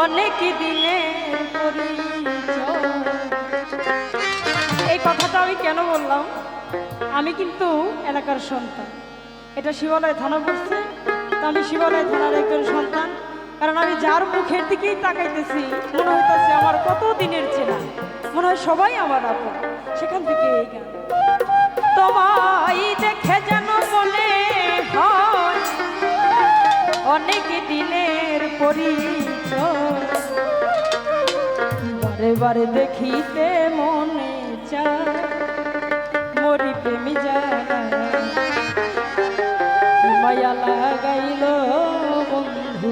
অনেক দিনে এই কথাটা আমি কেন বললাম? আমি কিন্তু এলাকার সন্তান। এটা শিবালয় থানা পড়ছে তো আমি শিবালয় থানার একজন সন্তান। কারণ আমি যার মুখের দিকেই তাকাইতেছি, মনে হইতেছে আমার কত দিনের চেনা। মনে হয় সবাই আমার আপন। সেখান থেকে এই গান। তোমায় দেখে যেন মনে হয়, অনেক দিনের পরিচয় বারে বারে দেখিতে মনে চায় মরি প্রেমী জানা মায়া লাগাইল বন্ধু।